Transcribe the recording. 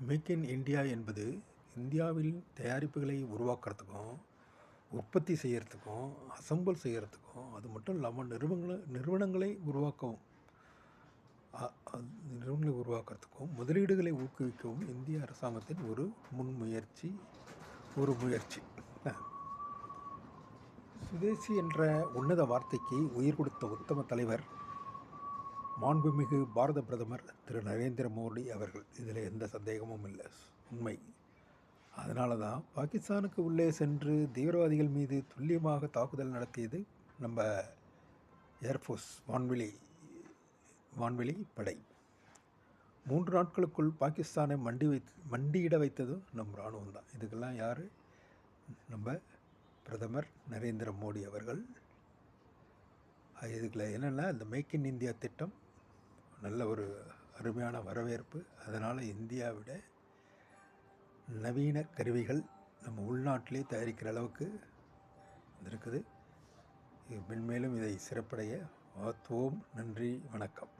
Make in India என்பது இந்தியாவில் தயாரிப்புகளை உருவாக்குறதுக்கும் உற்பத்தி செய்யறதுக்கும் அசம்பிள் செய்கிறதுக்கும் அது மட்டும் இல்லாமல் நிறுவனங்களை நிறுவனங்களை உருவாக்கவும் நிறுவனங்களை உருவாக்குறதுக்கும் முதலீடுகளை ஊக்குவிக்கவும் இந்திய அரசாங்கத்தின் ஒரு முன்முயற்சி ஒரு முயற்சி. சுதேசி என்ற உன்னத வார்த்தைக்கு உயிர் கொடுத்த உத்தம தலைவர் மாண்புமிகு பாரத பிரதமர் திரு நரேந்திர மோடி அவர்கள் இதில் எந்த சந்தேகமும் இல்லை. உண்மை. அதனால தான் பாகிஸ்தானுக்கு உள்ளே சென்று தீவிரவாதிகள் மீது துல்லியமாக தாக்குதல் நடத்தியது நம்ம ஏர்ஃபோர்ஸ் வான்வெளி வான்வெளி படை. மூன்று நாட்களுக்குள் பாகிஸ்தானை மண்டி வைத்து மண்டியிட வைத்ததும் நம் இராணுவம் தான். இதுக்கெல்லாம் யார்? நம்ம பிரதமர் நரேந்திர மோடி அவர்கள். அது இதுக்குள்ள என்னென்னா இந்த மேக் இன் இந்தியா திட்டம் நல்ல ஒரு அருமையான வரவேற்பு. அதனால் இந்தியாவிட நவீன கருவிகள் நம்ம உள்நாட்டிலே தயாரிக்கிற அளவுக்கு இருக்குது இது மென்மேலும் இதை சிறப்படைய வாழ்த்துவோம் நன்றி வணக்கம்.